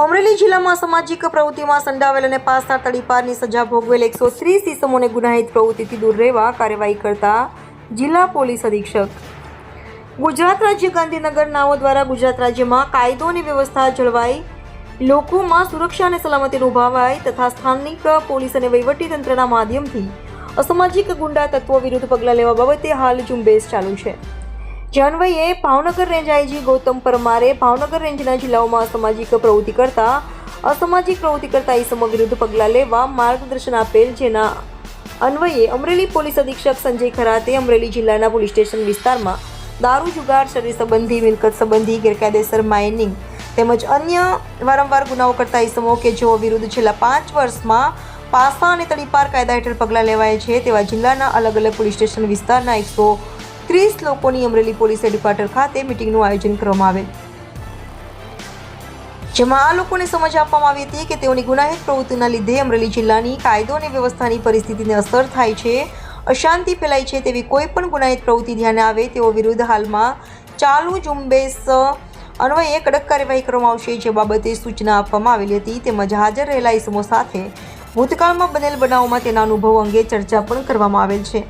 અમરેલી જિલ્લામાં સામાજિક પ્રવૃત્તિમાં સંડાવેલ અને પાસના તડીપારની સજા ભોગવેલ એકસો ત્રીસ ઇસમોને ગુનાહિત પ્રવૃત્તિથી દૂર રહેવા કાર્યવાહી કરતા જિલ્લા પોલીસ અધિક્ષક. ગુજરાત રાજ્ય ગાંધીનગર નાઓ દ્વારા ગુજરાત રાજ્યમાં કાયદો અને વ્યવસ્થા જળવાઈ, લોકોમાં સુરક્ષા અને સલામતી ઉભાવાય તથા સ્થાનિક પોલીસ અને વહીવટીતંત્રના માધ્યમથી અસામાજિક ગુંડા તત્વો વિરુદ્ધ પગલાં લેવા બાબતે હાલ ઝુંબેશ ચાલુ છે. જે અન્વયે ભાવનગર રેન્જ આઈજી ગૌતમ પરમારે ભાવનગર રેન્જના જિલ્લાઓમાં અસામાજિક પ્રવૃત્તિ કરતા અસામાજિક પ્રવૃત્તિ કરતા ઇસમો વિરુદ્ધ પગલાં લેવા માર્ગદર્શન આપેલ જેના અન્વયે અમરેલી પોલીસ અધિક્ષક સંજય ખરાતે અમરેલી જિલ્લાના પોલીસ સ્ટેશન વિસ્તારમાં દારૂ જુગાર, શરીર સંબંધી, મિલકત સંબંધી, ગેરકાયદેસર માઇનિંગ તેમજ અન્ય વારંવાર ગુનાઓ કરતા ઇસમો કે જેઓ વિરુદ્ધ છેલ્લા પાંચ વર્ષમાં પાસા અને તડીપાર કાયદા હેઠળ પગલાં લેવાય છે તેવા જિલ્લાના અલગ અલગ પોલીસ સ્ટેશન વિસ્તારના એકસો ત્રીસ લોકોની અમરેલી પોલીસ હેડક્વાર્ટર ખાતે મિટિંગનું આયોજન કરવામાં આવેલ. જેમાં આ લોકોને સમજ આપવામાં આવી હતી કે તેઓની ગુનાહિત પ્રવૃત્તિના લીધે અમરેલી જિલ્લાની કાયદો અને વ્યવસ્થાની પરિસ્થિતિને અસર થાય છે, અશાંતિ ફેલાય છે તેવી કોઈ પણ ગુનાહિત પ્રવૃત્તિ ધ્યાને આવે તેઓ વિરુદ્ધ હાલમાં ચાલુ ઝુંબેશ અન્વયે કડક કાર્યવાહી કરવામાં આવશે જે બાબતે સૂચના આપવામાં આવેલી હતી. તેમજ હાજર રહેલા ઇસમો સાથે ભૂતકાળમાં બનેલ બનાવોમાં તેના અનુભવ અંગે ચર્ચા પણ કરવામાં આવેલ છે.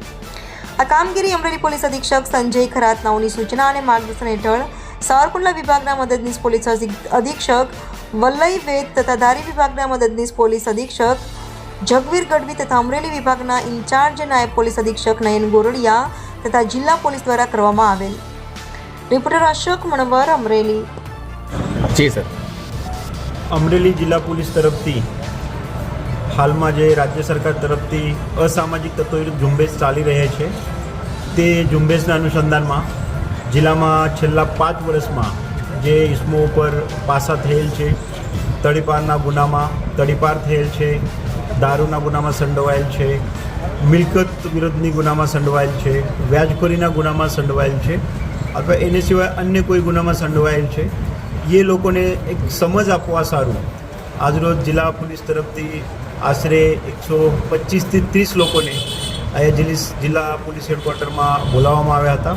આ કામગીરી અમરેલી પોલીસ અધિક્ષક સંજય ખરાતનાઓની સૂચના અને માર્ગદર્શન હેઠળ સાવરકુંડલા વિભાગના મદદનીશ પોલીસ અધિક- અધિક્ષક વલ્લઈ વેદ તથા ધારી વિભાગના મદદનીશ પોલીસ અધિક્ષક જગવીર ગઢવી તથા અમરેલી વિભાગના ઇન્ચાર્જ નાયબ પોલીસ અધિક્ષક નયન ગોરડિયા તથા જિલ્લા પોલીસ દ્વારા કરવામાં આવેલ. રિપોર્ટર અશોક મણવર અમરેલી. જી સર. અમરેલી જિલ્લા પોલીસ તરફથી હાલમાં જે રાજ્ય સરકાર તરફથી અસામાજિક તત્વો વિરુદ્ધ ઝુંબેશ ચાલી રહ્યા છે, તે ઝુંબેશના અનુસંધાનમાં જિલ્લામાં છેલ્લા પાંચ વર્ષમાં જે ઇસમો ઉપર પાસા થયેલ છે, તડીપારના ગુનામાં તડીપાર થયેલ છે, દારૂના ગુનામાં સંડોવાયેલ છે, મિલકત વિરુદ્ધની ગુનામાં સંડોવાયેલ છે, વ્યાજખોરીના ગુનામાં સંડોવાયેલ છે, અથવા એને સિવાય અન્ય કોઈ ગુનામાં સંડોવાયેલ છે, એ લોકોને એક સમજ આપવા સારું. આજરોજ જિલ્લા પોલીસ તરફથી આશરે એકસો પચીસથી ત્રીસ લોકોને અહીંયા જિલ્લી પોલીસ હેડક્વાર્ટરમાં બોલાવવામાં આવ્યા હતા.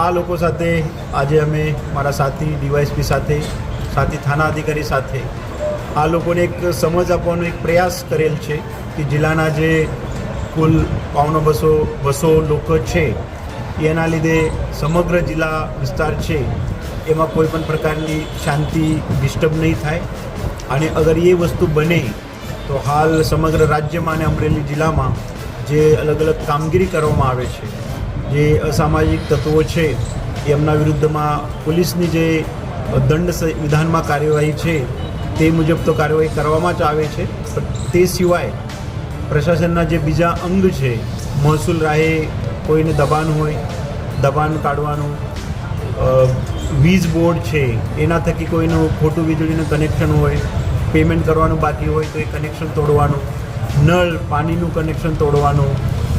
આ લોકો સાથે આજે અમે મારા સાથી ડીવાયસપી સાથે, સાથી થાના અધિકારી સાથે આ લોકોને એક સમજ આપવાનો એક પ્રયાસ કરેલ છે કે જિલ્લાના જે કુલ પાવનો બસો બસો લોકો છે, એના લીધે સમગ્ર જિલ્લા વિસ્તાર છે, એમાં કોઈ પણ પ્રકારની શાંતિ ડિસ્ટર્બ નહીં થાય. અને અગર એ વસ્તુ બને તો હાલ સમગ્ર રાજ્યમાં અને અમરેલી જિલ્લામાં જે અલગ અલગ કામગીરી કરવામાં આવે છે, જે અસામાજિક તત્વો છે એમના વિરુદ્ધમાં પોલીસની જે દંડ વિધાનમાં કાર્યવાહી છે, તે મુજબ તો કાર્યવાહી કરવામાં જ આવે છે તે સિવાય પ્રશાસનના જે બીજા અંગ છે, મહસૂલ રાહે કોઈને દબાણ હોય, દબાણ કાઢવાનું વીજ બોર્ડ છે, એના થકી કોઈનું ખોટું વીજળીનું કનેક્શન હોય પેમેન્ટ કરવાનું બાકી હોય તો એ કનેક્શન તોડવાનું. નળ, પાણીનું કનેક્શન તોડવાનું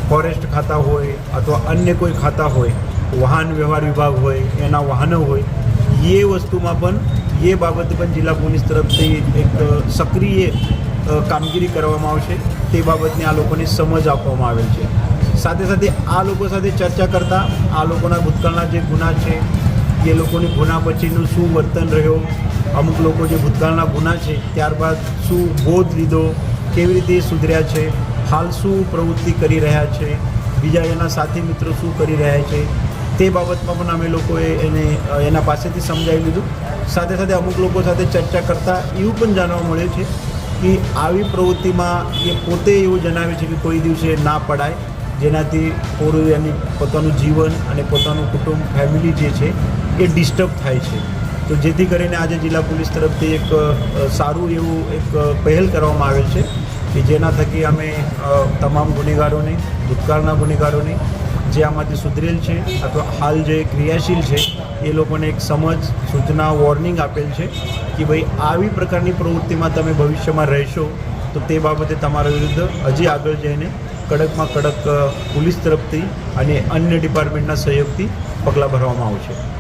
ફોરેસ્ટ ખાતા હોય અથવા અન્ય કોઈ ખાતા હોય, વાહન વ્યવહાર વિભાગ હોય, એના વાહનો હોય, એ વસ્તુમાં પણ એ બાબતે પણ જિલ્લા પોલીસ તરફથી એક સક્રિય કામગીરી કરવામાં આવશે. તે બાબતની આ લોકોને સમજ આપવામાં આવેલ છે. સાથે સાથે આ લોકો સાથે ચર્ચા કરતાં આ લોકોના ભૂતકાળના જે ગુના છે એ લોકોની ગુના પછીનું શું વર્તન રહ્યો, અમુક લોકો જે ભૂતકાળના ગુના છે, ત્યારબાદ શું બોધ લીધો, કેવી રીતે સુધર્યા છે, હાલ શું પ્રવૃત્તિ કરી રહ્યા છે, બીજા એના સાથી મિત્રો શું કરી રહ્યા છે, તે બાબતમાં પણ અમે લોકોએ એને એના પાસેથી સમજાવી લીધું. સાથે સાથે અમુક લોકો સાથે ચર્ચા કરતાં એવું પણ જાણવા મળે છે કે આવી પ્રવૃત્તિમાં એ પોતે એવું જણાવે છે કે કોઈ દિવસે ના પડાય. જેનાથી પૂરું એની પોતાનું જીવન અને પોતાનું કુટુંબ ફેમિલી જે છે, એ ડિસ્ટર્બ થાય છે. તો જેથી કરીને આજે જિલ્લા પોલીસ તરફથી એક સારું એવું એક પહેલ કરવામાં આવેલ છે કે જેના થકી અમે તમામ ગુનેગારોને, ભૂતકાળના ગુનેગારોને, જે આમાંથી સુધરેલ છે અથવા હાલ જે ક્રિયાશીલ છે, એ લોકોને એક સમજ, સૂચના, વોર્નિંગ આપેલ છે કે ભાઈ આવી પ્રકારની પ્રવૃત્તિમાં તમે ભવિષ્યમાં રહેશો તો તે બાબતે તમારા વિરુદ્ધ હજી આગળ જઈને કડકમાં કડક પોલીસ તરફથી અને અન્ય ડિપાર્ટમેન્ટના સહયોગથી પગલાં ભરવામાં આવશે.